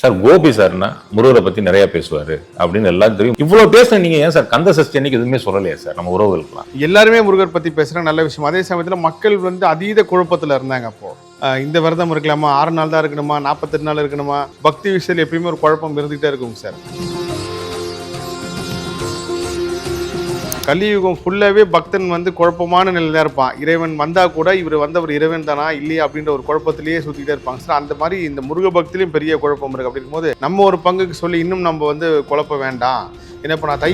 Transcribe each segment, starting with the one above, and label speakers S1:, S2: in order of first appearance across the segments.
S1: Sir Gopi சார்னா முருகரை பத்தி நிறைய பேசுவாரு அப்படின்னு எல்லாம் தெரியும். இவ்வளவு பேச நீங்க ஏன் சார் கந்த சஷ்டி அன்னைக்கு எதுவுமே சொல்லலையா சார் நம்ம உறவுகளுக்குலாம்
S2: எல்லாருமே முருகர் பத்தி பேசுகிற நல்ல விஷயம். அதே சமயத்துல மக்கள் வந்து அதீத குழப்பத்துல இருந்தாங்க அப்போ. இந்த விரதம் இருக்கலாமா? ஆறு நாள் தான் இருக்கணுமா? நாற்பத்தெட்டு நாள் இருக்கணுமா? பக்தி விஷயத்தில் எப்பயுமே ஒரு குழப்பம் இருந்துகிட்டே இருக்குங்க சார். கலியுகம் ஃபுல்லாவே பக்தன் வந்து குழப்பமான நிலையில தான் இருப்பான். இறைவன் வந்தா கூட இவர் வந்தவர் இறைவன் தானா இல்லையா அப்படின்ற ஒரு குழப்பத்திலேயே சுத்திட்டே இருப்பாங்க. சார் அந்த மாதிரி இந்த முருக பக்திலையும் பெரிய குழப்பம் இருக்கு. அப்படி இருக்கும்போது நம்ம ஒரு பங்குக்கு சொல்லி இன்னும் நம்ம வந்து குழப்ப வேண்டாம். என்ன இப்போ நான் தை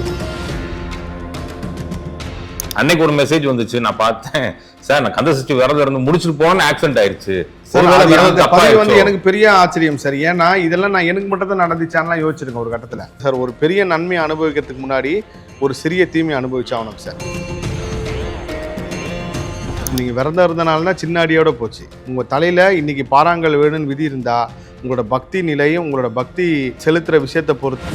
S1: அன்னைக்கு ஒரு மெசேஜ் வந்துச்சு. நான் பார்த்தேன். சார் நான் கந்த சஷ்டி விரதம் இருந்து முடிச்சுட்டு போனேன்னு ஆக்சிடென்ட் ஆயிடுச்சு
S2: பதிவு வந்து? எனக்கு பெரிய ஆச்சரியம் சார். ஏன்னா இதெல்லாம் நான் எனக்கு மட்டும் தான் நடந்துச்சான்லாம் யோசிச்சிருக்கேன் ஒரு கட்டத்தில். சார் ஒரு பெரிய நன்மையை அனுபவிக்கிறதுக்கு முன்னாடி ஒரு சிறிய தீமையை அனுபவிச்சாகணும் சார். நீங்க விரதம் இருந்தனால தான் சின்ன அடியோட போச்சு. உங்க தலையில இன்னைக்கு பாறாங்கல் வேணும்னு விதி இருந்தா உங்களோட பக்தி நிலையும் உங்களோட பக்தி செலுத்துற விஷயத்தை பொறுத்து.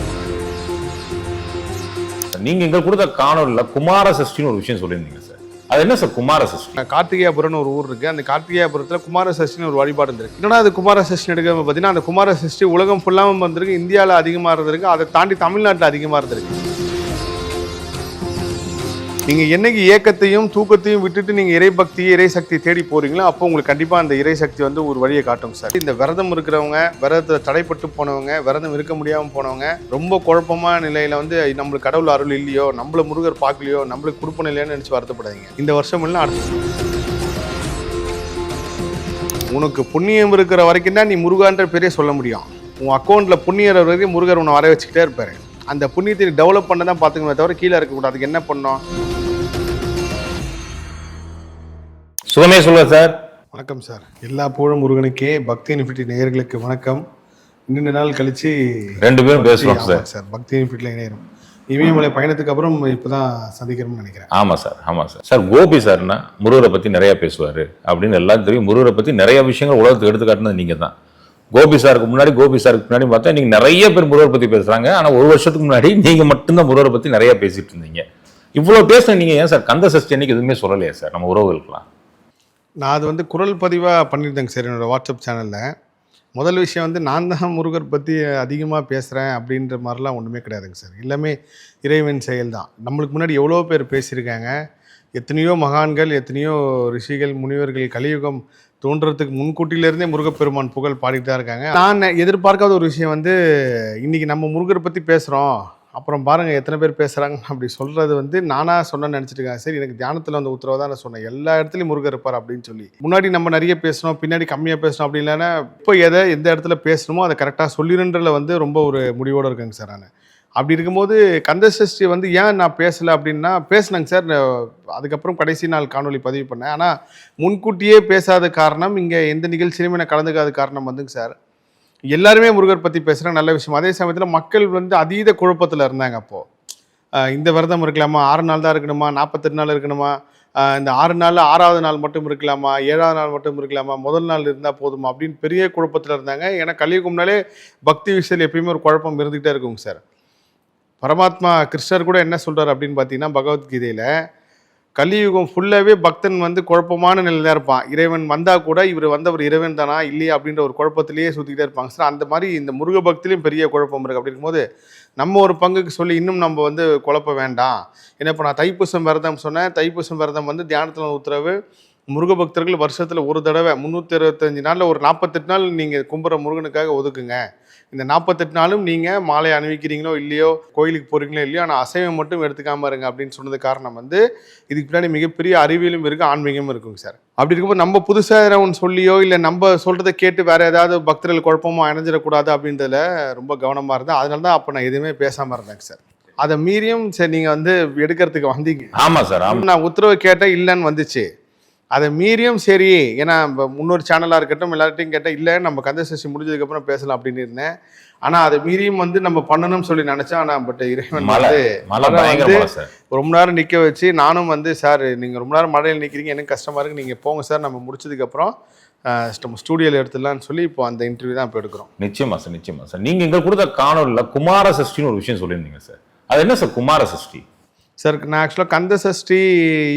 S1: நீங்க எங்க கொடுத்த காணொலில குமார சஷ்டின்னு ஒரு விஷயம் சொல்லியிருந்தீங்க சார். அது என்ன சார் குமார சஷ்டி
S2: கார்த்திகேயபுரம்னு ஒரு ஊர் இருக்கு. அந்த கார்த்திகேயபுரத்தில் குமார சஷ்டின்னு ஒரு வழிபாடு இருந்திருக்கு. என்னன்னா அது குமார சஷ்டி எடுக்காம பார்த்தீங்கன்னா அந்த குமார சஷ்டி உலகம் ஃபுல்லாகவும் வந்திருக்கு. இந்தியாவில் அதிகமாக இருந்திருக்கு. அதை தாண்டி தமிழ்நாட்டில் அதிகமாக இருந்திருக்கு. நீங்க என்னைக்கு ஏக்கத்தையும் தூக்கத்தையும் விட்டுட்டு நீங்க இறை பக்தி இறை சக்தி தேடி போறீங்களோ அப்போ உங்களுக்கு கண்டிப்பா அந்த இறை சக்தி வந்து ஒரு வழியை காட்டும் சார். இந்த விரதம் இருக்கிறவங்க விரதத்துல தடைப்பட்டு போனவங்க விரதம் இருக்க முடியாம போனவங்க ரொம்ப குழப்பமான நிலையில வந்து நம்மளுக்கு கடவுள் அருள் இல்லையோ நம்மள முருகர் பார்க்கலையோ நம்மளுக்கு கொடுப்பன இல்லையோன்னு நினைச்சு வருத்தப்படாதீங்க. இந்த வருஷம் இல்லை அடுத்த உனக்கு புண்ணியம் இருக்கிற வரைக்கும் தான் நீ முருகான்ற பேரே சொல்ல முடியும். உன் அக்கௌண்ட்ல புண்ணியர் வரைக்கும் முருகர் உன்னை வர வச்சுக்கிட்டே இருப்பாரு. அந்த புண்ணியத்தை டெவலப் பண்ண தான் பார்த்துக்கணுமே தவிர கீழே இருக்கக்கூடாது. அதுக்கு என்ன பண்ணோம்
S1: சுகமே சொல்லுங்க சார்
S2: வணக்கம் சார் எல்லா புகழும் முருகனுக்கே. பக்தி இன்ஃபிட்டி நேயர்களுக்கு வணக்கம். இன்னும் நாள் கழிச்சு
S1: ரெண்டு பேரும் பேசுறோம் சார்
S2: ஆமாம் சார் பக்தி இன்ஃபிட்டில் இணையிறோம். இமயமலை பயணத்துக்கு அப்புறம் இப்போதான் சந்திக்கிறோம்னு நினைக்கிறேன்.
S1: ஆமா சார் ஆமா சார் சார் கோபி சார்னா முருகரை பத்தி நிறைய பேசுவாரு அப்படின்னு எல்லாம் தெரியும். முருகரை பத்தி நிறைய விஷயங்கள் உலகத்துக்கு எடுத்துக்காட்டுனது நீங்க தான் கோபி சாருக்கு முன்னாடி கோபி சாருக்கு முன்னாடி பார்த்தா நீங்க நிறைய பேர் முருகரை பத்தி பேசுறாங்க. ஆனா ஒரு வருஷத்துக்கு முன்னாடி நீங்க மட்டும்தான் முருகரை பத்தி நிறைய பேசிட்டு இருந்தீங்க. இவ்வளவு பேச நீங்க ஏன் சார் கந்த சஷ்டி அன்னைக்கு எதுவுமே சொல்லலையா சார் நம்ம உறவுகளுக்குலாம்
S2: நான் அது வந்து குரல் பதிவாக பண்ணியிருந்தேங்க சார் என்னோடய வாட்ஸ்அப் சேனலில். முதல் விஷயம் வந்து நான் தான் முருகர் பற்றி அதிகமாக பேசுகிறேன் அப்படின்ற மாதிரிலாம் ஒன்றுமே கிடையாதுங்க சார். எல்லாமே இறைவன் செயல் தான். நம்மளுக்கு முன்னாடி எவ்வளோ பேர் பேசியிருக்காங்க? எத்தனையோ மகான்கள் எத்தனையோ ரிஷிகள் முனிவர்கள் கலியுகம் தோன்றதுக்கு முன்கூட்டியிலேருந்தே முருகப்பெருமான் புகழ் பாடிட்டு தான் இருக்காங்க. நான் எதிர்பார்க்காத ஒரு விஷயம் வந்து இன்றைக்கி நம்ம முருகரை பற்றி பேசுகிறோம் அப்புறம் பாருங்கள் எத்தனை பேர் பேசுகிறாங்க அப்படி சொல்கிறது வந்து நானாக சொன்னேன்னு நினச்சிட்டு சரி எனக்கு தியானத்தில் வந்து உத்தரவு தான் நான் சொன்னேன். எல்லா இடத்துலையும் முருகர் இருப்பார் அப்படின்னு சொல்லி. முன்னாடி நம்ம நிறைய பேசணும் பின்னாடி கம்மியாக பேசணும் அப்படி இல்லைன்னா இப்போ எதை எந்த இடத்துல பேசணுமோ அதை கரெக்டாக சொல்லிடுன்றதில் வந்து ரொம்ப ஒரு முடிவோடு இருக்கேங்க சார் நான். அப்படி இருக்கும்போது கந்தசஷ்டி வந்து ஏன் நான் பேசலை அப்படின்னா பேசினேங்க சார். அதுக்கப்புறம் கடைசி நாள் காணொலி பதிவு பண்ணேன். ஆனால் முன்கூட்டியே பேசாத காரணம் இங்கே எந்த நிகழ்ச்சியிலுமே நான் கலந்துக்காத காரணம் வந்துங்க சார். எல்லாருமே முருகர் பற்றி பேசுகிறாங்க நல்ல விஷயம். அதே சமயத்தில் மக்கள் வந்து அதீத குழப்பத்தில் இருந்தாங்க அப்போது இந்த விரதம் இருக்கலாமா? ஆறு நாள் தான் இருக்கணுமா? நாற்பத்தெட்டு நாள் இருக்கணுமா? இந்த ஆறு நாளில் ஆறாவது நாள் மட்டும் இருக்கலாமா? ஏழாவது நாள் மட்டும் இருக்கலாமா? முதல் நாள் இருந்தால் போதுமா? அப்படின்னு பெரிய குழப்பத்தில் இருந்தாங்க. ஏன்னா கலியுகம்னாலே பக்தி விஷயத்தில் எப்பயுமே ஒரு குழப்பம் இருந்துகிட்டே இருக்குங்க சார். பரமாத்மா கிருஷ்ணர் கூட என்ன சொல்கிறார் அப்படின்னு பார்த்தீங்கன்னா பகவத்கீதையில் கலியுகம் ஃபுல்லாகவே பக்தன் வந்து குழப்பமான நிலையில தான் இருப்பான். இறைவன் வந்தால் கூட இவர் வந்தவர் இறைவன் தானா இல்லையா அப்படின்ற ஒரு குழப்பத்திலேயே சுற்றிக்கிட்டே இருப்பாங்க. சார் அந்த மாதிரி இந்த முருக பக்திலையும் பெரிய குழப்பம் இருக்குது அப்படிங்கும் போது நம்ம ஒரு பங்குக்கு சொல்லி இன்னும் நம்ம வந்து குழப்ப வேண்டாம். ஏன்னா இப்போ நான் தைப்பூசம் விரதம் சொன்னேன். தைப்பூசம் விரதம் வந்து தியானத்தில் உத்தரவு முருக பக்தர்கள் வருஷத்தில் ஒரு தடவை முந்நூற்றி இருபத்தஞ்சு நாளில் ஒரு நாற்பத்தெட்டு நாள் நீங்கள் கும்புற முருகனுக்காக ஒதுக்குங்க. இந்த நாற்பத்தெட்டு நாளும் நீங்கள் மாலை அணிவிக்கிறீங்களோ இல்லையோ கோயிலுக்கு போகிறீங்களோ இல்லையோ ஆனால் அசைவம் மட்டும் எடுத்துக்காம இருங்க அப்படின்னு சொன்னது காரணம் வந்து இதுக்கு பின்னாடி மிகப்பெரிய அறிவியலும் இருக்குது ஆன்மீகமும் இருக்குங்க சார். அப்படி இருக்கும்போது நம்ம புதுசாக ஒன்று சொல்லியோ இல்லை நம்ம சொல்கிறத கேட்டு வேற ஏதாவது பக்தர்கள் குழப்பமோ அணைஞ்சிடக்கூடாது அப்படின்றதுல ரொம்ப கவனமாக இருந்தேன் அதனால தான் அப்போ நான் எதுவுமே பேசாமல் இருந்தேங்க சார். அதை மீறியும் சரி நீங்கள் வந்து எடுக்கிறதுக்கு வந்தீங்க.
S1: ஆமா சார்
S2: நான் உத்தரவு கேட்டேன் இல்லைன்னு வந்துச்சு. அதை மீறியும் சரி ஏன்னா இப்ப முன்னொரு சேனலாக இருக்கட்டும் எல்லார்ட்டையும் கேட்டேன் இல்லை நம்ம கந்த சஷ்டி முடிஞ்சதுக்கப்புறம் பேசலாம் அப்படின்னு இருந்தேன். ஆனால் அதை மீறியும் வந்து நம்ம பண்ணணும்னு சொல்லி நினச்சேன். ஆனால் பட் இறைவன் வந்து வந்து ரொம்ப நேரம் நிற்க வச்சு நானும் வந்து சார் நீங்கள் ரொம்ப நேரம் மழையில் நிற்கிறீங்க எனக்கு கஷ்டமாக இருக்குது நீங்கள் போங்க சார். நம்ம முடிச்சதுக்கப்புறம் நம்ம ஸ்டூடியோவில் எடுத்துடலாம்னு சொல்லி இப்போ அந்த இன்டர்வியூ தான் இப்போ எடுக்கிறோம்.
S1: நிச்சயமா சார். நிச்சயமா சார். நீங்க எங்க கொடுத்த காணொலில குமார சஷ்டின்னு ஒரு விஷயம் சொல்லியிருந்தீங்க சார். அது என்ன சார் குமார சஷ்டி?
S2: சார் நான் ஆக்சுவலாக கந்த சஷ்டி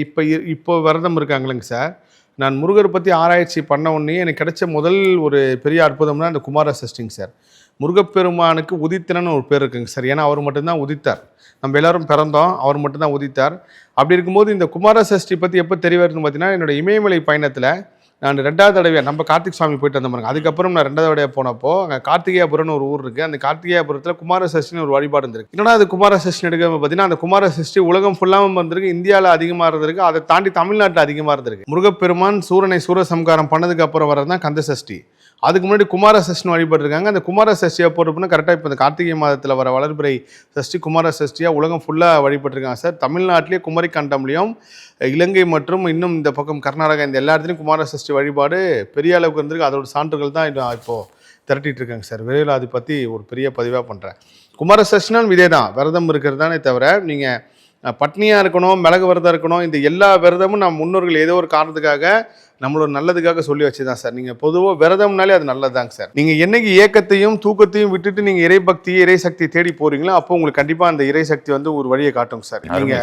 S2: இப்போ இப்போ விரதம் இருக்காங்களேங்க சார் நான் முருகர் பற்றி ஆராய்ச்சி பண்ண உடனே எனக்கு கிடைச்ச முதல் ஒரு பெரிய அற்புதம்னா அந்த குமார சஷ்டிங்க சார் முருகப்பெருமானுக்கு உதித்தனன்னு ஒரு பேர் இருக்குங்க சார் ஏன்னா அவர் மட்டும்தான் உதித்தார். நம்ம எல்லாரும் பிறந்தோம் அவர் மட்டும்தான் உதித்தார். அப்படி இருக்கும்போது இந்த குமார சஷ்டி பற்றி எப்போ தெரிய வருதுன்னு பார்த்தீங்கன்னா என்னோட இமயமலை பயணத்தில் நான் ரெண்டாவது தடவையாக நம்ம கார்த்திக் சுவாமி போயிட்டு வந்த பாருங்க. அதுக்கப்புறம் நான் ரெண்டாவது தடவையாக போனப்போ அங்கே கார்த்திகேயபுரம்னு ஒரு ஊர் இருக்குது அந்த கார்த்திகேயபுரத்தில் குமார சஷ்டின்னு ஒரு வழிபாடு இருந்திருக்கு. என்னடா அது குமார சஷ்டி எடுக்க பார்த்தீங்கன்னா அந்த குமார சஷ்டி உலகம் ஃபுல்லாகவும் வந்திருக்கு. இந்தியாவில் அதிகமாக இருந்திருக்கு. அதை தாண்டி தமிழ்நாட்டில் அதிகமாக இருந்திருக்கு. முருகப்பெருமான் சூரனை சூரசம்காரம் பண்ணதுக்கு அப்புறம் வரது தான் கந்த சஷ்டி அதுக்கு முன்னாடி குமார சஷ்டின்னு வழிபட்டு இருக்காங்க அந்த குமார சஷ்டியை போட்டுப்புனா கரெக்டாக இப்போ இந்த கார்த்திகை மாதத்தில் வர வளர்பிறை சஷ்டி குமார சஷ்டியாக உலகம் ஃபுல்லாக வழிபட்டிருக்காங்க சார். தமிழ்நாட்டிலேயே குமரி கண்டம்லையும் இலங்கை மற்றும் இன்னும் இந்த பக்கம் கர்நாடகா இந்த எல்லா இடத்துலையும் குமார சஷ்டி வழிபாடு பெரிய அளவுக்கு இருந்திருக்கு. அதோட சான்றுகள் தான் இப்போது திரட்டிட்டு இருக்காங்க சார். விரைவில் அதை பற்றி ஒரு பெரிய பதிவாக பண்ணுறேன் குமார சஷ்டினாலும் இதே தான் விரதம் இருக்கிறது தானே தவிர நீங்கள் பட்னியாக இருக்கணும் மிளகு விரதம் இருக்கணும் இந்த எல்லா விரதமும் நம்ம முன்னோர்கள் ஏதோ ஒரு காரணத்துக்காக நம்மளோட நல்லதுக்காக சொல்லி வச்சு தான் சார். நீங்கள் பொதுவாக விரதம்னாலே அது நல்லதுதாங்க சார். நீங்கள் என்னைக்கு ஏக்கத்தையும் தூக்கத்தையும் விட்டுட்டு நீங்கள் இறை பக்தி இறை சக்தி தேடி போறீங்களோ அப்போ உங்களுக்கு கண்டிப்பாக அந்த இறை சக்தி வந்து ஒரு வழியை காட்டும் சார். நீங்கள்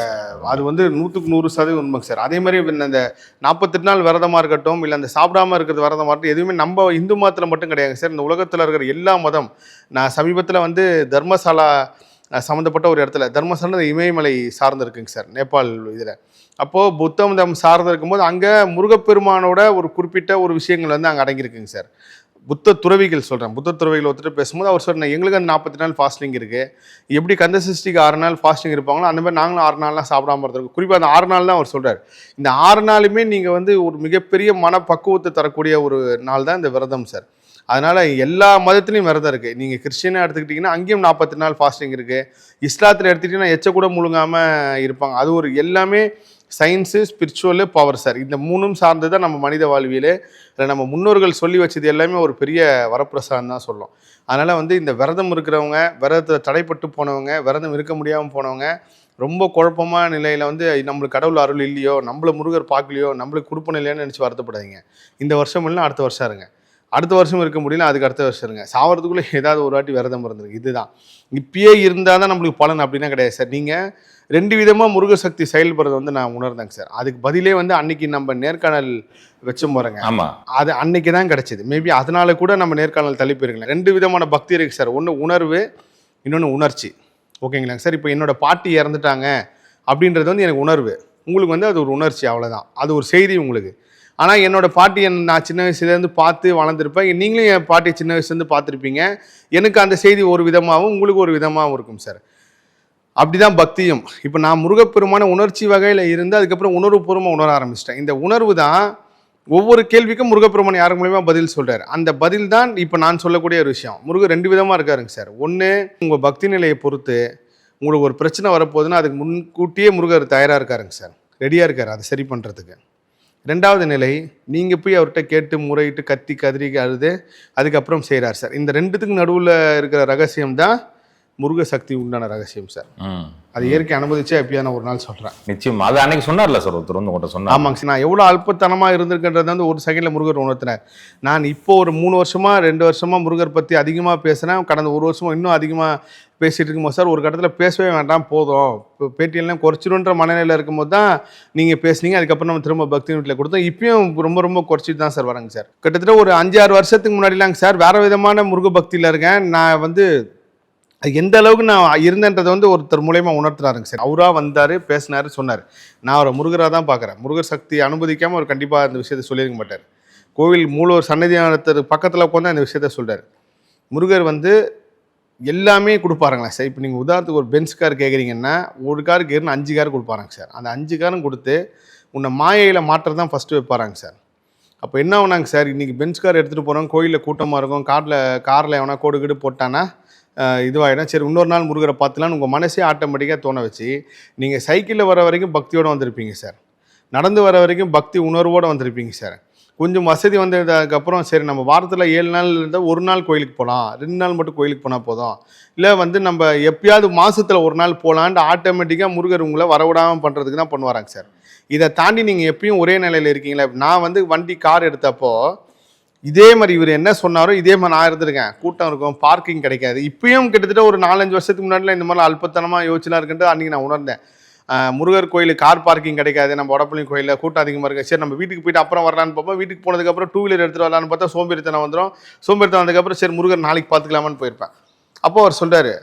S2: அது வந்து நூற்றுக்கு நூறு சதவீதம் உண்மைங்க சார். அதே மாதிரி இந்த- இந்த நாற்பத்தெட்டு நாள் விரதமாக இருக்கட்டும் இல்லை அந்த சாப்பிடாம இருக்கிறது விரதமாக இருக்கட்டும் எதுவுமே நம்ம இந்து மதத்தில் மட்டும் கிடையாது சார். இந்த உலகத்தில் இருக்கிற எல்லா மதம் நான் சமீபத்தில் வந்து தர்மசாலா சம்மந்தப்பட்ட ஒரு இடத்துல தர்மசாலா இமயமலை சார்ந்து இருக்குங்க சார் நேபாள் இதில். அப்போது புத்த மதம் சார்ந்து இருக்கும்போது அங்கே முருகப்பெருமானோட ஒரு குறிப்பிட்ட ஒரு விஷயங்கள் வந்து அங்கே அடங்கியிருக்குங்க சார். புத்த துறவிகள் சொல்கிறேன் புத்த துறவிகள் ஒருத்தர் பேசும்போது அவர் சொன்ன எங்களுக்கு அந்த நாற்பத்தி நாள் ஃபாஸ்டிங் இருக்குது எப்படி கந்தசிஷ்டிக்கு ஆறு நாள் ஃபாஸ்டிங் இருப்பாங்களோ அந்த மாதிரி நாங்களும் ஆறு நாள்லாம் சாப்பிடாம இருந்திருக்கோம். குறிப்பாக அந்த ஆறு நாள் தான் அவர் சொல்கிறார் இந்த ஆறு நாளுமே நீங்கள் வந்து ஒரு மிகப்பெரிய மனப்பக்குவத்தை தரக்கூடிய ஒரு நாள் தான் இந்த விரதம் சார். அதனால் எல்லா மதத்துலேயும் விரதம் இருக்குது நீங்கள் கிறிஸ்டினாக எடுத்துக்கிட்டிங்கன்னா அங்கேயும் நாற்பத்தி நாள் ஃபாஸ்டிங் இருக்குது இஸ்லாத்தில் எடுத்துக்கிட்டிங்கன்னா எச்ச கூட முழுங்காமல் இருப்பாங்க. அது ஒரு எல்லாமே சயின்ஸு ஸ்பிரிச்சுவலு பவர் சார் இந்த மூணும் சார்ந்து தான் நம்ம மனித வாழ்வியலே. இல்லை நம்ம முன்னோர்கள் சொல்லி வச்சது எல்லாமே ஒரு பெரிய வரப்பிரசாதம் தான் சொல்லும் அதனால் வந்து இந்த விரதம் இருக்கிறவங்க விரதத்தில் தடைப்பட்டு போனவங்க விரதம் இருக்க முடியாமல் போனவங்க ரொம்ப குழப்பமான நிலையில் வந்து நம்மளுக்கு கடவுள் அருள் இல்லையோ நம்மள முருகர் பார்க்கலையோ நம்மளுக்கு கொடுப்பன இல்லையான்னு நினச்சி வருத்தப்படாதீங்க. இந்த வருஷம் இல்லைன்னா அடுத்த வருஷம் இருங்க. அடுத்த வருஷம் இருக்க முடியல அதுக்கு அடுத்த வருஷம் இருங்க. சாவறதுக்குள்ளே ஏதாவது ஒரு வாட்டி விரதம் இருந்திருக்கு இதுதான். இப்பயே இருந்தால் தான் நம்மளுக்கு பலன் அப்படின்னா கிடையாது சார். நீங்கள் ரெண்டு விதமாக முருக சக்தி செயல்படுறத வந்து நான் உணர்ந்தேங்க சார். அதுக்கு பதிலே வந்து அன்னைக்கு நம்ம நேர்காணல் வச்சோம் பாருங்க.
S1: ஆமா.
S2: அது அன்னைக்கு தான் கிடைச்சது. மேபி அதனால கூட நம்ம நேர்காணல் தள்ளி போயிருக்கலாம். ரெண்டு விதமான பக்தி இருக்கு சார். ஒன்று உணர்வு இன்னொன்று உணர்ச்சி. ஓகேங்களாங்க சார்? இப்போ என்னோட பாட்டி இறந்துட்டாங்க அப்படின்றது வந்து எனக்கு உணர்வு. உங்களுக்கு வந்து அது ஒரு உணர்ச்சி அவ்வளோதான் அது ஒரு செய்தி உங்களுக்கு. ஆனால் என்னோட பாட்டி என் நான் சின்ன வயசுலேருந்து பார்த்து வளர்ந்துருப்பேன். நீங்களும் என் பாட்டி சின்ன வயசுலேருந்து பார்த்துருப்பீங்க. எனக்கு அந்த செய்தி ஒரு விதமாகவும் உங்களுக்கு ஒரு விதமாகவும் இருக்கும் சார் அப்படிதான் பக்தியும். இப்போ நான் முருகப்பெருமான உணர்ச்சி வகையில் இருந்து அதுக்கப்புறம் உணர்வுபூர்வமாக உணர ஆரம்பிச்சிட்டேன். இந்த உணர்வு தான் ஒவ்வொரு கேள்விக்கும் முருகப்பெருமான் யார் மூலியமா பதில் சொல்கிறார் அந்த பதில் தான் இப்போ நான் சொல்லக்கூடிய ஒரு விஷயம். முருகர் ரெண்டு விதமாக இருக்காருங்க சார் ஒன்று உங்கள் பக்தி நிலையை பொறுத்து உங்களுக்கு ஒரு பிரச்சனை வரப்போகுதுன்னா அதுக்கு முன்கூட்டியே முருகர் தயாராக இருக்காருங்க சார் ரெடியாக இருக்கார். அதை சரி பண்ணுறதுக்கு ரெண்டாவது நிலை நீங்கள் போய் அவர்கிட்ட கேட்டு முறையிட்டு கத்தி கதறி அழுது அதுக்கப்புறம் செய்கிறார் சார். இந்த ரெண்டுத்துக்கும் நடுவில் இருக்கிற ரகசியம் தான் முருக சக்தி உண்டான ரகசியம் சார். அது இயற்கை அனுமதிச்சே எப்பயா நான் ஒரு நாள் சொல்கிறேன்
S1: நிச்சயம். அது அன்னைக்கு சொன்னார்ல சார் ஒருத்தர் வந்து உங்கள்கிட்ட சொன்னார்.
S2: ஆமாங்க சார். நான் எவ்வளோ அல்பத்தனமாக இருந்திருக்கின்றது வந்து ஒரு செகண்டில் முருகர் உணர்த்தினார். நான் இப்போ ஒரு மூணு வருஷமா ரெண்டு வருஷமா முருகர் பற்றி அதிகமாக பேசுகிறேன் கடந்த ஒரு வருஷமா இன்னும் அதிகமாக பேசிட்டு இருக்கும்போது சார் ஒரு கட்டத்தில் பேசவே வேண்டாம் போதும். இப்போ பேட்டியெல்லாம் குறைச்சிடுன்ற மனநிலையில் இருக்கும்போது தான் நீங்கள் பேசுனீங்க. அதுக்கப்புறம் நம்ம திரும்ப பக்தி வீட்டில் கொடுத்தோம். இப்பயும் ரொம்ப ரொம்ப குறைச்சிட்டு தான் சார் வரேங்க சார். கிட்டத்தட்ட ஒரு அஞ்சு ஆறு வருஷத்துக்கு முன்னாடிலாங்க சார் வேறு விதமான முருக பக்தியில் இருக்கேன். நான் வந்து எந்த அளவுக்கு நான் இருந்தேன்றதை வந்து ஒருத்தர் மூலயமா உணர்த்துறாருங்க சார் அவராக வந்தார் பேசினார் சொன்னார். நான் அவரை முருகராக தான் பார்க்குறேன். முருகர் சக்தி அனுமதிக்காமல் அவர் கண்டிப்பாக அந்த விஷயத்தை சொல்லியிருக்க மாட்டார். கோவில் மூலவர் சன்னதியானத்தர் பக்கத்தில் உட்காந்து அந்த விஷயத்த சொல்கிறார் முருகர் வந்து எல்லாமே கொடுப்பாருங்களா சார்? இப்போ நீங்கள் உதாரணத்துக்கு ஒரு பென்ஸ் கார் கேட்குறீங்கன்னா ஒரு காருக்கு ஏறின அஞ்சு கார் கொடுப்பாருங்க சார். அந்த அஞ்சு காரும் கொடுத்து உன்னை மாயையில் மாற்றம் தான் ஃபஸ்ட்டு வைப்பாராங்க சார். அப்போ என்ன ஆகுனாங்க சார்? இன்றைக்கி பென்ஸ் கார் எடுத்துகிட்டு போகிறோம் கோயிலில் கூட்டமாக இருக்கும் காரில் காரில் எவனா கோடு கீடு போட்டானா இதுவாகிடும் சரி இன்னொரு நாள் முருகரை பார்த்துலான்னு உங்கள் மனசே ஆட்டோமேட்டிக்காக தோண வச்சு நீங்கள் சைக்கிளில் வர வரைக்கும் பக்தியோடு வந்திருப்பீங்க சார். நடந்து வர வரைக்கும் பக்தி உணர்வோடு வந்திருப்பீங்க சார். கொஞ்சம் வசதி வந்ததுக்கப்புறம் சரி நம்ம வாரத்தில் ஏழு நாள் இருந்தால் ஒரு நாள் கோயிலுக்கு போகலாம் ரெண்டு நாள் மட்டும் கோயிலுக்கு போனால் போதும். இல்லை வந்து நம்ம எப்பயாவது மாதத்தில் ஒரு நாள் போகலான்ட்டு ஆட்டோமேட்டிக்காக முருகர் உங்களை வரவிடாமல் பண்ணுறதுக்கு தான் பண்ணுவாராங்க சார். இதை தாண்டி நீங்கள் எப்பயும் ஒரே நிலையில் இருக்கீங்களா நான் வந்து வண்டி கார் எடுத்தப்போ இதே மாதிரி இவர் என்ன சொன்னாரோ இதே மாதிரி நான் இருந்திருக்கேன். கூட்டம் இருக்கும் பார்க்கிங் கிடைக்காது. இப்பயும் கிட்டத்தட்ட ஒரு நாலஞ்சு வருஷத்துக்கு முன்னாடிலாம் இந்த மாதிரிலாம் அல்பத்தனமாக யோசிச்சுலாம் இருக்குன்ட்டு அன்றைக்கி நான் உணர்ந்தேன். முருகர் கோயில் கார் பார்க்கிங் கிடைக்காது நம்ம வடப்பள்ளி கோயிலில் கூட்டம் அதிகமாக இருக்குது சரி நம்ம வீட்டுக்கு போயிட்டு அப்புறம் வரலான்னு பார்ப்போம். வீட்டுக்கு போனதுக்கப்புறம் டூ வீலர் எடுத்துகிட்டு வரலான்னு பார்த்தா சோம்பேறித்தனம் வந்துடும் சோம்பேறித்தனம் வந்ததுக்கப்புறம் சரி முருகர் நாளைக்கு பார்த்துக்கலாமான்னு போயிருப்பேன். அப்போ அவர் சொல்கிறார்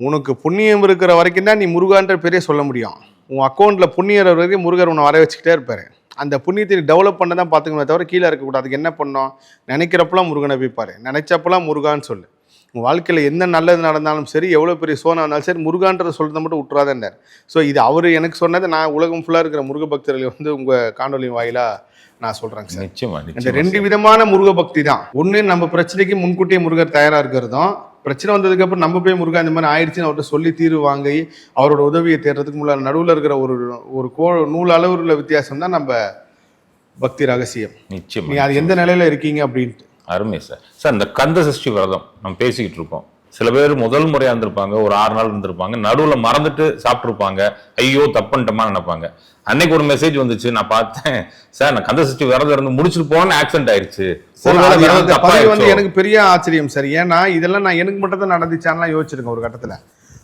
S2: உனக்கு புண்ணியம் இருக்கிற வரைக்கும் தான் நீ முருகான்ற பேரே சொல்ல முடியும். உன் அக்கௌண்ட்டில் புண்ணியம் வரைக்கும் முருகர் உன்னை வர வச்சுக்கிட்டே இருப்பார். அந்த புண்ணியத்தை டெவலப் பண்ண தான் பார்த்துக்கணுமே தவிர கீழே இருக்கக்கூடாது. அதுக்கு என்ன பண்ணோம் நினைக்கிறப்பெல்லாம் முருகனை போய்ப்பாரு நினைச்சப்பெல்லாம் முருகான்னு சொல்லு. உன் வாழ்க்கையில் என்ன நல்லது நடந்தாலும் சரி எவ்வளோ பெரிய சோனம் இருந்தாலும் சரி முருகான்றதை சொல்றதை மட்டும் விட்டுறாதேன்னார் ஸோ இது அவர் எனக்கு சொன்னதை நான் உலகம் ஃபுல்லாக இருக்கிற முருக பக்தர்களை வந்து உங்கள் காணொலி வாயிலாக நான் சொல்கிறேங்க சார்.
S1: நிச்சயமா
S2: இந்த ரெண்டு விதமான முருக பக்தி தான். ஒன்று நம்ம பிரச்சனைக்கு முன்கூட்டியே முருகர் தயாரா இருக்கிறதும் பிரச்சனை வந்ததுக்கு அப்புறம் நம்ம போய் முருகா இந்த மாதிரி ஆயிடுச்சுன்னு அவர்கிட்ட சொல்லி தீர்வு வாங்கி அவரோட உதவியை தேடுறதுக்கு முன்னாடி நடுவில் இருக்கிற ஒரு ஒரு கோ நூல் அளவு உள்ள வித்தியாசம் தான் நம்ம பக்தி ரகசியம்.
S1: நிச்சயமா
S2: நீங்க அது எந்த நிலையில இருக்கீங்க அப்படின்ட்டு.
S1: அருமை சார். சார் இந்த கந்த சஷ்டி விரதம் நம்ம பேசிக்கிட்டு இருக்கோம். சில பேர் முதல் முறையா இருந்திருப்பாங்க ஒரு ஆறு நாள் இருந்திருப்பாங்க நடுவுல மறந்துட்டு சாப்பிட்டுருப்பாங்க ஐயோ தப்புன்ட்டமா நினைப்பாங்க. அன்னைக்கு ஒரு மெசேஜ் வந்துச்சு நான் பார்த்தேன் சார் நான் கந்த சஷ்டி விரதம் இருந்து முடிச்சுட்டு போனேன் ஆக்சிடென்ட் ஆயிடுச்சு
S2: வந்து? எனக்கு பெரிய ஆச்சரியம் சார். ஏன்னா இதெல்லாம் நான் எனக்கு மட்டும் தான் நடந்துச்சான்லாம் யோசிச்சிருக்கேன் ஒரு கட்டத்துல.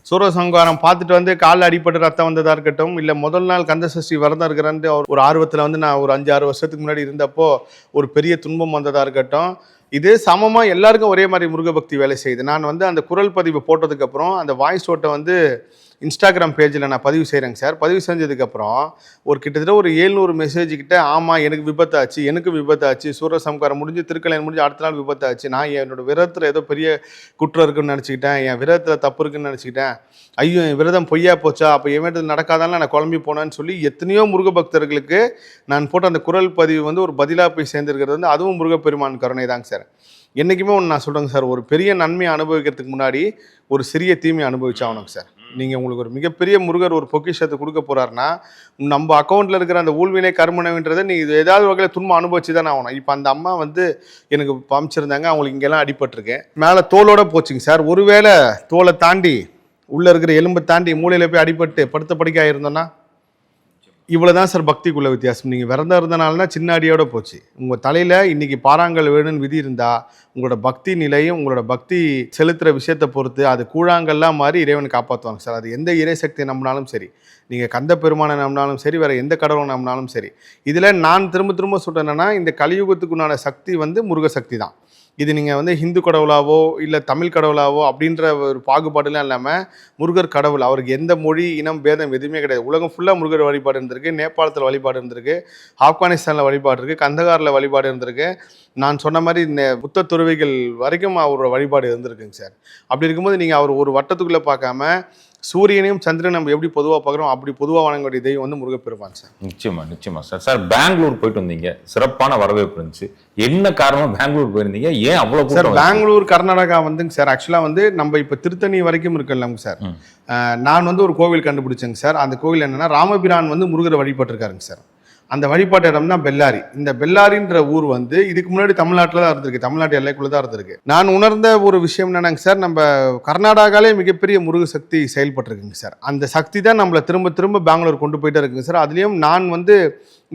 S2: சூரசங்காரம் பார்த்துட்டு வந்து காலில் அடிபட்டு ரத்தம் வந்ததா இருக்கட்டும் இல்லை முதல் நாள் கந்த சஷ்டி விரதம் இருக்கிறேன்ட்டு அவர் ஒரு ஆர்வத்தில் வந்து நான் ஒரு அஞ்சு ஆறு வருஷத்துக்கு முன்னாடி இருந்தப்போ ஒரு பெரிய துன்பம் வந்ததா இருக்கட்டும் இது சமமாக எல்லாருக்கும் ஒரே மாதிரி முருக பக்தி வேலை செய்யுது. நான் வந்து அந்த குரல் பதிவு போட்டதுக்கப்புறம் அந்த வாய்ஸ் ஓட்டை வந்து இன்ஸ்டாகிராம் பேஜில் நான் பதிவு செய்கிறேங்க சார். பதிவு செஞ்சதுக்கப்புறம் ஒரு கிட்டத்தட்ட ஒரு ஏழ்நூறு மெசேஜ் கிட்ட ஆமாம் எனக்கு விபத்தாச்சு எனக்கு விபத்தாச்சு சூரசம்காரம் முடிஞ்சு திருக்கல்யாணம் முடிஞ்சு அடுத்த நாள் விபத்தாச்சு நான் என்னோட விரதத்தில் ஏதோ பெரிய குற்றம் இருக்குன்னு நினச்சிக்கிட்டேன் என் விரதத்தில் தப்பு இருக்குன்னு நினச்சிக்கிட்டேன் ஐயோ என் விரதம் பொய்யா போச்சா அப்போ என் வீட்டில் நடக்காதாலும் நான் குழம்பி போனேன்னு சொல்லி எத்தனையோ முருக பக்தர்களுக்கு நான் போட்ட அந்த குரல் பதிவு வந்து ஒரு பதிலாக போய் சேர்ந்துருக்கிறது வந்து அதுவும் முருகப்பெருமான் கருணை தாங்க சார். என்றைக்குமே ஒன்று நான் சொல்கிறேங்க சார் ஒரு பெரிய நன்மையை அனுபவிக்கிறதுக்கு முன்னாடி ஒரு சிறிய தீமையை அனுபவிச்சாகணும் சார். நீங்கள் உங்களுக்கு ஒரு மிகப்பெரிய முருகர் ஒரு பொக்கிஷத்தை கொடுக்க போகிறாருன்னா நம்ம அக்கௌண்ட்டில் இருக்கிற அந்த ஊழ்வினை கர்மனவின்றதை நீ இது ஏதாவது வகையில் துன்பம் அனுபவிச்சு தான் ஆகணும். இப்போ அந்த அம்மா வந்து எனக்கு பமிச்சிருந்தாங்க அவங்களுக்கு இங்கெல்லாம் அடிபட்டிருக்கேன் மேலே தோலோட போச்சுங்க சார். ஒருவேளை தோலை தாண்டி உள்ளே இருக்கிற எலும்பை தாண்டி மூளையில் போய் அடிபட்டு படுத்த படுக்கை இவ்வளோ தான் சார் பக்திக்குள்ள வித்தியாசம். நீங்கள் விரதம் இருந்தனால சின்னாடியோட சின்ன போச்சு. உங்கள் தலையில் இன்றைக்கி பாறாங்கல் வேணும்னு விதி இருந்தால் உங்களோட பக்தி நிலையும் உங்களோட பக்தி செலுத்துகிற விஷயத்தை பொறுத்து அது கூழாங்கல்லாம் மாதிரி இறைவனை காப்பாற்றுவாங்க சார். அது எந்த இறை சக்தியை நம்பினாலும் சரி நீங்கள் கந்த பெருமானை நம்பினாலும் சரி வேறு எந்த கடவுளை நம்பினாலும் சரி. இதில் நான் திரும்ப திரும்ப சொல்கிறேன் என்னென்னா இந்த கலியுகத்துக்குண்டான சக்தி வந்து முருக சக்தி தான். இது நீங்கள் வந்து ஹிந்து கடவுளாவோ இல்லை தமிழ் கடவுளாவோ அப்படின்ற ஒரு பாகுபாடுலாம் இல்லாமல் முருகர் கடவுள் அவருக்கு எந்த மொழி இனம் பேதம் எதுவுமே கிடையாது. உலகம் ஃபுல்லாக முருகர் வழிபாடு இருந்திருக்கு நேபாளத்தில் வழிபாடு இருந்திருக்கு ஆப்கானிஸ்தானில் வழிபாடு இருக்குது கந்தகாரில் வழிபாடு இருந்திருக்கு. நான் சொன்ன மாதிரி இந்த புத்த துறவிகள் வரைக்கும் அவரோட வழிபாடு இருந்திருக்குங்க சார். அப்படி இருக்கும்போது நீங்கள் அவர் ஒரு வட்டத்துக்குள்ளே பார்க்காம சூரியனையும் சந்திரன் நம்ம எப்படி பொதுவாக பார்க்குறோம்? அப்படி பொதுவாக வணங்கக்கூடிய தெய்வம் வந்து முருகப்பெருமான் சார்.
S1: நிச்சயமா நிச்சயமா. சார் சார் பெங்களூர் போயிட்டு வந்தீங்க. சிறப்பான வரவேற்பு இருந்துச்சு. என்ன காரணம் பெங்களூர் போயிருந்தீங்க? ஏன் அவ்வளவு
S2: சார்? பெங்களூர் கர்நாடகா வந்துங்க சார். ஆக்சுவலாக வந்து நம்ம இப்போ திருத்தணி வரைக்கும் இருக்கலாங்க சார். நான் வந்து ஒரு கோவில் கண்டுபிடிச்சேங்க சார். அந்த கோவில் என்னன்னா ராமபிரான் வந்து முருகரை வழிபட்டிருக்காருங்க சார். அந்த வழிபாட்டு இடம் தான் பெல்லாரி. இந்த பெல்லாரின்ற ஊர் வந்து இதுக்கு முன்னாடி தமிழ்நாட்டில் தான் இருந்திருக்கு. தமிழ்நாட்டு எல்லைக்குள்ளே தான் இருந்திருக்கு. நான் உணர்ந்த ஒரு விஷயம் என்னன்னாங்க சார் நம்ம கர்நாடகாலே மிகப்பெரிய முருக சக்தி செயல்பட்டுருக்குங்க சார். அந்த சக்தி தான் நம்மளை திரும்ப திரும்ப பெங்களூர் கொண்டு போயிட்டே இருக்குங்க சார். அதுலேயும் நான் வந்து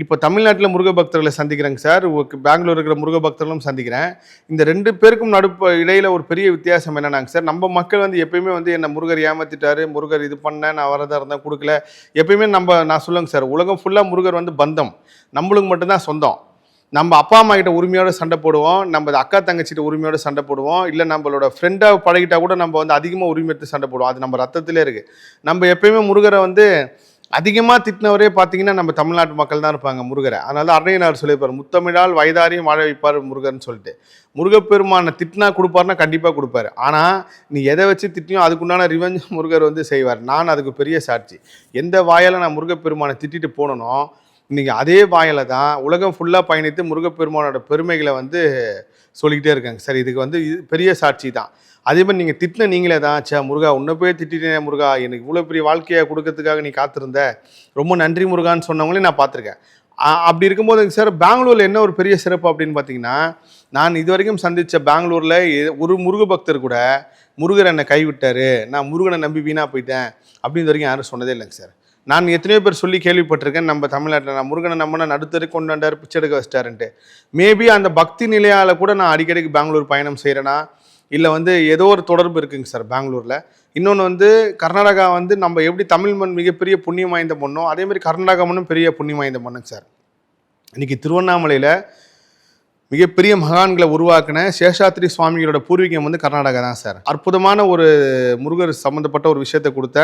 S2: இப்போ தமிழ்நாட்டில் முருக பக்தர்களை சந்திக்கிறேங்க சார். பெங்களூர் இருக்கிற முருக பக்தர்களும் சந்திக்கிறேன். இந்த ரெண்டு பேருக்கும் நடுப்பு இடையில் ஒரு பெரிய வித்தியாசம் என்னன்னாங்க சார் நம்ம மக்கள் வந்து எப்பயுமே வந்து என்னை முருகர் ஏமாற்றிட்டாரு முருகர் இது பண்ணேன் நான் வரதாக இருந்தேன் கொடுக்கல. எப்பயுமே நம்ம நான் சொல்லுங்க சார் உலகம் ஃபுல்லாக முருகர் வந்து பந்தம். நம்மளுக்கு மட்டும்தான் சொந்தம். நம்ம அப்பா அம்மா கிட்ட உரிமையோட சண்டை போடுவோம் நம்ம அக்கா தங்கச்சிட்ட உரிமையோட சண்டை போடுவோம் இல்லை நம்மளோட ஃப்ரெண்டாக பழகிட்டா கூட நம்ம வந்து அதிகமாக உரிமை எடுத்து சண்டை போடுவோம். அது நம்ம ரத்தத்திலே இருக்குது நம்ம எப்பயுமே முருகரை வந்து அதிகமாக திட்டினவரே பார்த்தீங்கன்னா நம்ம தமிழ்நாட்டு மக்கள் தான் இருப்பாங்க முருகரை. அதனால அருணையனார் சொல்லியிருப்பார் முத்தமிழால் வயதாரியும் வாழ வைப்பார் முருகர்னு சொல்லிட்டு. முருகப்பெருமானை திட்டினா கொடுப்பாருன்னா கண்டிப்பாக கொடுப்பாரு. ஆனால் நீ எதை வச்சு திட்டியும் அதுக்குண்டான ரிவெஞ்ச் முருகர் வந்து செய்வார். நான் அதுக்கு பெரிய சாட்சி. எந்த வாயால் நான் முருகப்பெருமானை திட்டிட்டு போனனோ இன்றைக்கி அதே வாயில தான் உலகம் ஃபுல்லாக பயணித்து முருகப்பெருமானோட பெருமைகளை வந்து சொல்லிக்கிட்டே இருக்காங்க. சார் இதுக்கு வந்து இது பெரிய சாட்சி தான். அதே மாதிரி நீங்கள் திட்டின நீங்களே தான் சே முருகா உன்னை போய் திட்டிட்டேன் முருகா எனக்கு இவ்வளோ பெரிய வாழ்க்கையை கொடுக்கறதுக்காக நீ காத்திருந்த. ரொம்ப நன்றி முருகான்னு சொன்னவங்களே நான் பார்த்துருக்கேன். அப்படி இருக்கும்போது சார் பெங்களூரில் என்ன ஒரு பெரிய சிறப்பு? அப்படின்னு பார்த்தீங்கன்னா நான் இது வரைக்கும் சந்தித்த பெங்களூரில் ஒரு முருக பக்தர் கூட முருகர் என்னை கைவிட்டார். நான் முருகனை நம்பி வீணாக போயிட்டேன். அப்படின்னு வரைக்கும் யாரும் சொன்னதே இல்லைங்க சார். நான் எத்தனையோ பேர் சொல்லி கேள்விப்பட்டிருக்கேன் நம்ம தமிழ்நாட்டில் நான் முருகனை நம்பின நடுத்தரு கொண்டாண்டார் பிச்சை எடுக்க வச்சிட்டாருன்ட்டு. மேபி அந்த பக்தி நிலையால் கூட நான் அடிக்கடிக்கு பெங்களூர் பயணம் செய்கிறேன்னா இல்லை வந்து ஏதோ ஒரு தொடர்பு இருக்குங்க சார் பெங்களூரில். இன்னொன்று வந்து கர்நாடகா வந்து நம்ம எப்படி தமிழ் மண் மிகப்பெரிய புண்ணியம் வாய்ந்த மண்ணோ அதேமாதிரி கர்நாடகா மண்ணும் பெரிய புண்ணியம் வாய்ந்த மண்ணுங்க சார். இன்றைக்கி திருவண்ணாமலையில் மிகப்பெரிய மகான்களை உருவாக்கின சேஷாத்ரி சுவாமிகளோட பூர்வீகம் வந்து கர்நாடகா தான் சார். அற்புதமான ஒரு முருகர் சம்மந்தப்பட்ட ஒரு விஷயத்தை கொடுத்த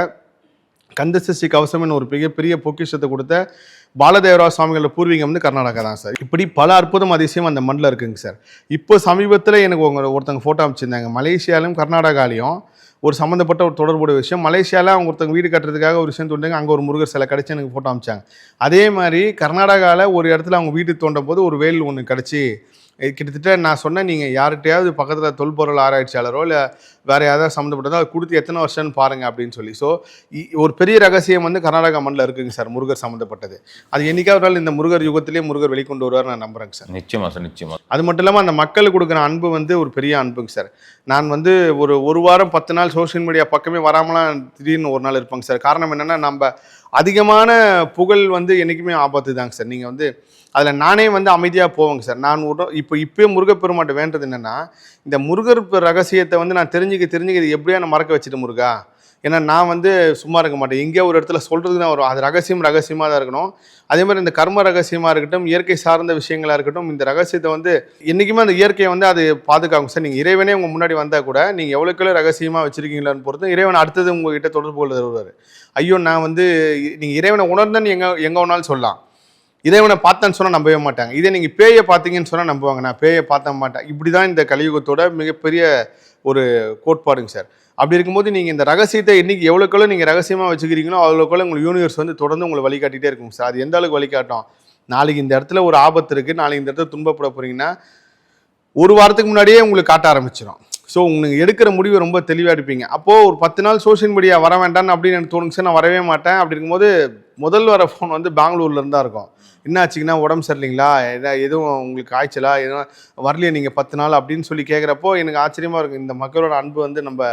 S2: கந்தசஷ்டி கவசம்னு ஒரு மிகப்பெரிய பொக்கிஷத்தை கொடுத்த பாலதேவரா சுவாமிகளோட பூர்வீகம் வந்து கர்நாடகா தான் சார். இப்படி பல அற்புதம் அதிசயம் அந்த மண்ணில் இருக்குங்க சார். இப்போ சமீபத்தில் எனக்கு உங்க ஒருத்தங்க ஃபோட்டோ அமைச்சிருந்தாங்க மலேசியாலையும் கர்நாடகாலையும் ஒரு சம்மந்தப்பட்ட ஒரு தொடர்புடைய விஷயம். மலேசியாவில் அவங்க ஒருத்தங்க வீடு கட்டுறதுக்காக ஒரு விஷயம் தோண்டாங்க அங்கே ஒரு முருகர் சிலை கிடச்சி எனக்கு ஃபோட்டோ அமைச்சாங்க அதே மாதிரி கர்நாடகாவில் ஒரு இடத்துல அவங்க வீடு தோண்டும் போது ஒரு வேல் ஒன்று கிடச்சி கிட்டத்தட்ட நான் சொன்னேன் நீங்கள் யார்கிட்டையாவது பக்கத்தில் தொல்பொருள் ஆராய்ச்சியாளரோ இல்லை வேறு யாராவது சம்மந்தப்பட்டதோ அது கொடுத்து எத்தனை வருஷம்னு பாருங்க அப்படின்னு சொல்லி. ஸோ ஒரு பெரிய ரகசியம் வந்து கர்நாடகா மண்ணில் இருக்குங்க சார் முருகர் சம்மந்தப்பட்டது. அது ஒரு நாள் இந்த முருகர் யுகத்திலே முருகர் வெளிக்கொண்டு வருவார் நான் நம்புறேங்க சார்.
S1: நிச்சயமா சார் நிச்சயமா.
S2: அது மட்டும் இல்லாமல் அந்த மக்களுக்கு கொடுக்குற அன்பு வந்து ஒரு பெரிய அன்புங்க சார். நான் வந்து ஒரு ஒரு வாரம் பத்து நாள் சோஷியல் மீடியா பக்கமே வராமலாம் திடீர்னு ஒரு நாள் இருப்பாங்க சார். காரணம் என்னென்னா நம்ம அதிகமான புகழ் வந்து என்றைக்குமே ஆபத்து தாங்க சார். நீங்கள் வந்து அதில் நானே வந்து அமைதியாக போவேங்க சார். நான் ஒரு இப்போ இப்போயே முருகப்பெருமாட்ட வேண்டது என்னென்னா இந்த முருகர் ரகசியத்தை வந்து நான் தெரிஞ்சுக்க தெரிஞ்சுக்க இது எப்படியா நான் மறக்க வச்சுட்டு முருகா? ஏன்னா நான் வந்து சும்மா இருக்க மாட்டேன். எங்கேயோ ஒரு இடத்துல சொல்கிறதுக்கு தான் வரும் அது ரகசியம் ரகசியமாக தான் இருக்கணும். அதே மாதிரி இந்த கர்ம ரகசியமாக இருக்கட்டும் இயற்கை சார்ந்த விஷயங்களாக இருக்கட்டும் இந்த ரகசியத்தை வந்து என்றைக்குமே அந்த இயற்கையை வந்து அது பாதுகாக்கும். சார் நீங்கள் இறைவனே உங்கள் முன்னாடி வந்தால் கூட நீங்கள் எவ்வளோக்குள்ள ரகசியமாக வச்சுருக்கீங்களான்னு பொறுத்து இறைவன் அடுத்தது உங்ககிட்ட தொடர்பு கொள்ள வருவார். ஐயோ நான் வந்து நீங்கள் இறைவனை உணர்ந்தேன்னு எங்கே எங்கே வேணாலும் சொல்லலாம். இறைவனை பார்த்தேன்னு சொன்னால் நம்பவே மாட்டாங்க. இதே நீங்கள் பேயை பார்த்தீங்கன்னு சொன்னால் நம்புவாங்க. நான் பேயை பார்த்த மாட்டேன். இப்படி தான் இந்த கலியுகத்தோட மிகப்பெரிய ஒரு கோட்பாடுங்க சார். அப்படி இருக்கும்போது நீங்கள் இந்த ரகசியத்தை என்னைக்கு எவ்வளோக்களோ நீங்கள் ரகசியமாக வச்சுக்கிறீங்களோ அவ்வளோக்குள்ள உங்களுக்கு யூனிவர்ஸ் வந்து தொடர்ந்து உங்களை வழிகாட்டிகிட்டே இருக்கும் சார். அது எந்த அளவுக்கு வழிகாட்டும்? நாளைக்கு இந்த இடத்துல ஒரு ஆபத்து இருக்குது நாளைக்கு இந்த இடத்துல துன்பப்பட போகிறீங்கன்னா ஒரு வாரத்துக்கு முன்னாடியே உங்களுக்கு காட்ட ஆரம்பிச்சிடும் ஸோ உங்களுக்கு எடுக்கிற முடிவு ரொம்ப தெளிவாக எடுப்பீங்க. அப்போது ஒரு பத்து நாள் சோஷியல் மீடியா வர வேண்டாம்னு அப்படின்னு எனக்கு தோணுங்க சார், நான் வரவே மாட்டேன். அப்படி இருக்கும்போது முதல் வர ஃபோன் வந்து பெங்களூர்ல இருந்தா இருக்கும். என்ன ஆச்சுங்கன்னா உடம்பு சரியில்லைங்களா? எதா எதுவும் உங்களுக்கு காய்ச்சலா? எதுவும் வரலையே நீங்கள் பத்து நாள் அப்படின்னு சொல்லி கேட்குறப்போ எனக்கு ஆச்சரியமாக இருக்கும். இந்த மக்களோட அன்பு வந்து நம்ம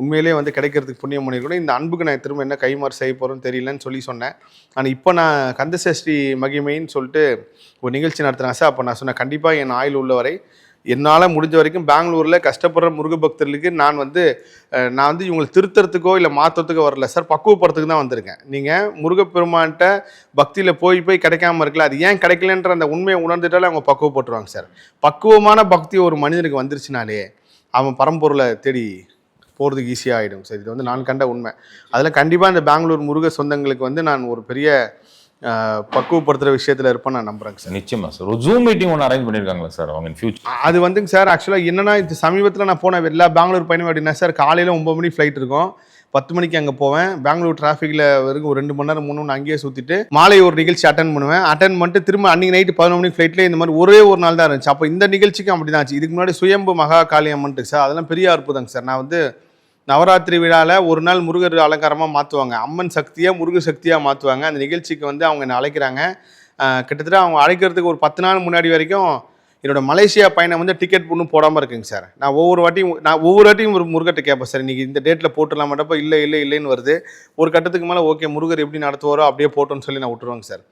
S2: உண்மையிலேயே வந்து கிடைக்கிறதுக்கு புண்ணியம் பண்ணியிருக்கணும் இந்த அன்புக்கு நான் திரும்ப என்ன கைமாறு செய்ய போகிறோன்னு தெரியலன்னு சொல்லி சொன்னேன். ஆனால் இப்போ நான் கந்தசஷ்டி மகிமைன்னு சொல்லிட்டு ஒரு நிகழ்ச்சி நடத்துகிறேன் சார். அப்போ நான் சொன்னேன் கண்டிப்பாக என் ஆயுள் உள்ளவரை என்னால் முடிஞ்ச வரைக்கும் பெங்களூரில் கஷ்டப்படுற முருக பக்தர்களுக்கு நான் வந்து நான் வந்து இவங்களை திருத்தறதுக்கோ இல்லை மாற்றத்துக்கோ வரல. சார் பக்குவப்படுறதுக்கு தான் வந்திருக்கேன். நீங்கள் முருகப்பெருமான்கிட்ட பக்தியில் போய் போய் கிடைக்காம இருக்கல. அது ஏன் கிடைக்கலன்ற அந்த உண்மையை உணர்ந்துட்டாலே அவங்க பக்குவப்பட்டுருவாங்க சார். பக்குவமான பக்தி ஒரு மனிதனுக்கு வந்துருச்சுனாலே அவன் பரம்பொருளை தேடி போகிறதுக்கு ஈஸியாக ஆகிடும் சார். இது வந்து நான் கண்ட உண்மை. அதில் கண்டிப்பாக இந்த பெங்களூர் முருக சொந்தங்களுக்கு வந்து நான் ஒரு பெரிய பக்குவப்படுத்துகிற விஷயத்தில் இருப்பேன் நான் நம்புகிறேங்க சார்.
S1: நிச்சயமா சார். ஒரு ஜூம் மீட்டிங் ஒன்று அரேஞ்ச் பண்ணியிருக்காங்களா சார் அவங்க ஃபியூச்சர்
S2: அது வந்துங்க சார் ஆக்சுவலாக என்னன்னா இது சமீபத்தில் நான் போன எல்லா பெங்களூர் பயணம் அப்படின்னா சார் காலையில் ஒம்பது மணி ஃப்ளைட் இருக்கும். பத்து மணிக்கு அங்கே போவேன். பெங்களூர் டிராஃபிக்கில் வரைக்கும் ஒரு ரெண்டு மணி நேரம் மூணு மணி அங்கேயே சுற்றிட்டு மாலை ஒரு நிகழ்ச்சி அட்டன் பண்ணுவேன். அட்டன் பண்ணிட்டு திரும்ப அன்றைக்கி நைட்டு பதினொரு மணிக்கு ஃப்ளைட்லேயே இந்த மாதிரி ஒரே ஒரு நாள் தான் இருந்துச்சு. அப்போ இந்த நிகழ்ச்சிக்கும் அப்படி தான் ஆச்சு. இதுக்கு முன்னாடி சுயம்பு மகா காளியம்மன்ட்டு சார். அதெல்லாம் பெரிய அற்புதங்க சார். நான் வந்து நவராத்திரி விழாவில் ஒரு நாள் முருகர் அலங்காரமாக மாற்றுவாங்க அம்மன் சக்தியாக முருக சக்தியாக மாற்றுவாங்க அந்த நிகழ்ச்சிக்கு வந்து அவங்க என்னை அழைக்கிறாங்க. கிட்டத்தட்ட அவங்க அழைக்கிறதுக்கு ஒரு பத்து நாள் முன்னாடி வரைக்கும் என்னோட மலேசியா பயணம் வந்து டிக்கெட் ஒன்றும் போடாமல் இருக்குங்க சார். நான் ஒவ்வொரு வாட்டியும் நான் ஒவ்வொரு வாட்டியும் ஒரு முருகர்கிட்ட கேட்பேன் சார் இன்றைக்கி இந்த டேட்டில் போட்டுடலாம் மாட்டப்போ இல்லை இல்லை இல்லைன்னு வருது. ஒரு கட்டத்துக்கு மேலே ஓகே முருகர் எப்படி நடத்துவாரோ அப்படியே போட்டோன்னு சொல்லி நான் விட்டுருவாங்க சார்.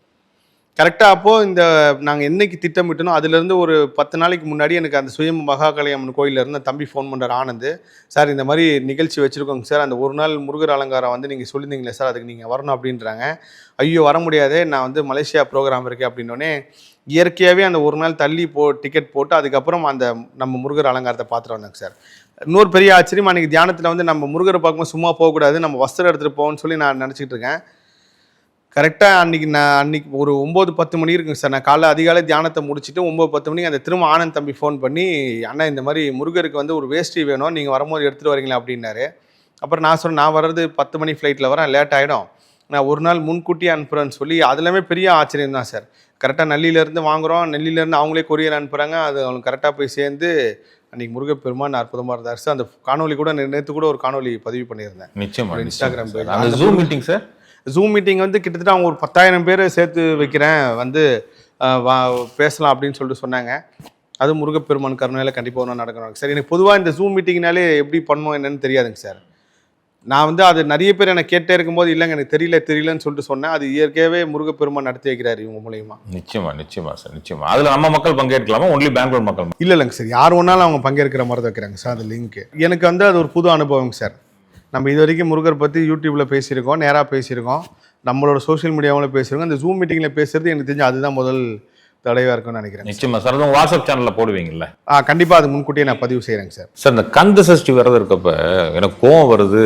S2: கரெக்டாக அப்போது இந்த நாங்கள் என்னைக்கு திட்டமிட்டனோ அதுலேருந்து ஒரு பத்து நாளைக்கு முன்னாடி எனக்கு அந்த சுயம் மகாகலை கோயிலேருந்து தம்பி ஃபோன் பண்ணுறார் ஆனந்த். சார் இந்த மாதிரி நிகழ்ச்சி வச்சுருக்கோங்க சார். அந்த ஒரு நாள் முருகர் அலங்காரம் வந்து நீங்கள் சொல்லியிருந்தீங்களே சார். அதுக்கு நீங்கள் வரணும் அப்படின்றாங்க. ஐயோ வர முடியாது நான் வந்து மலேசியா ப்ரோக்ராம் இருக்கேன் அப்படின்னோடனே இயற்கையாகவே அந்த ஒரு நாள் தள்ளி போ டிக்கெட் போட்டு அதுக்கப்புறம் அந்த நம்ம முருகர் அலங்காரத்தை பார்த்துட்டு வந்தாங்க சார். இன்னொரு பெரிய ஆச்சரியம் அன்றைக்கி தியானத்தில் வந்து நம்ம முருகரை பார்க்கும்போது சும்மா போகக்கூடாது நம்ம வஸ்திரம் எடுத்துகிட்டு போகணும்னு சொல்லி நான் நினச்சிக்கிட்டு இருக்கேன். கரெக்டாக அன்றைக்கி நான் அன்றைக்கி ஒரு ஒம்பது பத்து மணி இருக்குங்க சார். நான் காலைல அதிகாலை தியானத்தை முடிச்சுட்டு ஒம்பது பத்து மணிக்கு அந்த திரும்ப ஆனந்த் தம்பி ஃபோன் பண்ணி அண்ணா இந்த மாதிரி முருகருக்கு வந்து ஒரு வேஷ்டி வேணும். நீங்கள் வரும்போது எடுத்துகிட்டு வரீங்களா? அப்படின்னாரு. அப்புறம் நான் சொன்னேன் நான் வர்றது பத்து மணி ஃப்ளைட்டில் வரேன். லேட் ஆகிடும் நான் ஒரு நாள் முன்கூட்டியே அனுப்புகிறேன்னு சொல்லி அதுலமே பெரிய ஆச்சரியம் தான் சார். கரெக்டாக நெல்லியிலேருந்து வாங்குகிறோம் நெல்லியிலேருந்து அவங்களே கொரியர் அனுப்புகிறாங்க அது அவங்களுக்கு கரெக்டாக போய் சேர்ந்து அன்றைக்கி முருகப்பெருமான் அற்புதமாக இருந்தார் சார். அந்த காணொலி கூட நேற்று கூட ஒரு காணொலி பதிவு பண்ணியிருந்தேன்.
S1: நிச்சயமா. அந்த zoom meeting sir?
S2: Zoom meeting வந்து கிட்டத்தட்ட அவங்க ஒரு பத்தாயிரம் பேர் சேர்த்து வைக்கிறேன். வந்து வா பேசலாம் அப்படின்னு சொல்லிட்டு சொன்னாங்க. அது முருகப்பெருமான் கருணையில் கண்டிப்பாக ஒன்று நடக்கணும். சார் எனக்கு பொதுவாக இந்த ஜூம் மீட்டிங்னாலே எப்படி பண்ணணும் என்னன்னு தெரியாதுங்க சார். நான் வந்து அது நிறைய பேர் எனக்கு கேட்டே இருக்கும்போது இல்லைங்க எனக்கு தெரியல தெரியலன்னு சொல்லிட்டு சொன்னேன். அது இயற்கையாகவே முருகப்பெருமான் நடத்தி வைக்கிறாரு இவங்க மூலியமா.
S1: நிச்சயமா நிச்சயமா சார் நிச்சயமா. அதுல நம்ம மக்கள் பங்கேற்கலாமா? ஒன்லி பெங்களூர் மக்கள்?
S2: இல்லை இல்லைங்க சார் யார் வேணாலும் அவங்க பங்கேற்கிற மாதிரி தான் வைக்கிறாங்க சார் அது லிங்க் எனக்கு வந்து அது ஒரு புது அனுபவங்க சார். நம்ம இது வரைக்கும் முருகர் பற்றி யூடியூப்பில் பேசியிருக்கோம் நேராக பேசியிருக்கோம். நம்மளோட சோஷியல் மீடியாவில் பேசியிருக்கோம். இந்த ஜூம் மீட்டிங்கில் பேசுறது எனக்கு தெரிஞ்சு அதுதான் முதல் தடவையாக இருக்கும்னு நினைக்கிறேன்
S1: நிச்சயமா சார் அதுவும் வாட்ஸ்அப் சேனல்ல போடுவீங்கல்ல?
S2: ஆ கண்டிப்பாக அது முன்கூட்டியே நான் பதிவு செய்கிறேங்க சார்.
S1: சார் இந்த கந்த சஷ்டி விரதம் இருக்கப்ப எனக்கு கோவம் வருது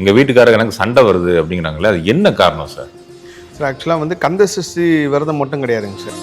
S1: எங்க வீட்டுக்காரங்க எனக்கு சண்டை வருது அப்படிங்கிறாங்களே அது என்ன காரணம் சார்?
S2: சார் ஆக்சுவலாக வந்து கந்த சஷ்டி விரதம் மட்டும் கிடையாதுங்க சார்.